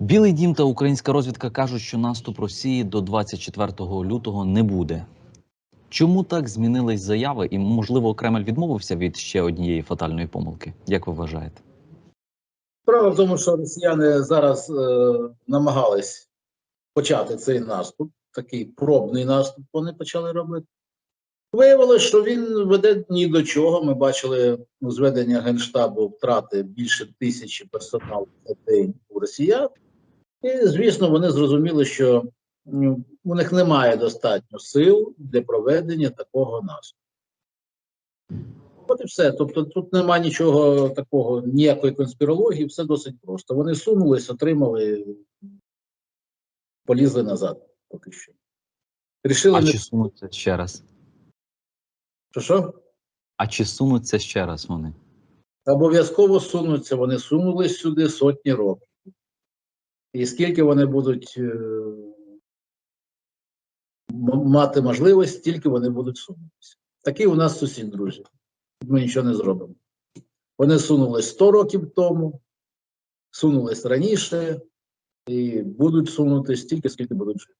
Білий дім та українська розвідка кажуть, що наступ Росії до 24 лютого не буде. Чому так змінились заяви, і можливо Кремль відмовився від ще однієї фатальної помилки? Як ви вважаєте? Справа в тому, що росіяни зараз е, намагались почати цей наступ, такий пробний наступ вони почали робити. Виявилося, що він веде ні до чого. Ми бачили у зведення Генштабу втрати більше тисячі персоналу на день у росіян. І, звісно, вони зрозуміли, що у них немає достатньо сил для проведення такого наступу. От і все. Тобто тут немає нічого такого, ніякої конспірології, все досить просто. Вони сунулись, отримали, полізли назад поки що. Рішили А не чи сунуться ще раз? що, що? А чи сунуться ще раз вони? Обов'язково сунуться, вони сунулись сюди сотні років. І скільки вони будуть е, мати можливість, стільки вони будуть сунутися. Такий у нас сусід, друзі. Ми нічого не зробимо. Вони сунулись 100 років тому, сунулись раніше і будуть сунутися стільки, скільки будуть жити.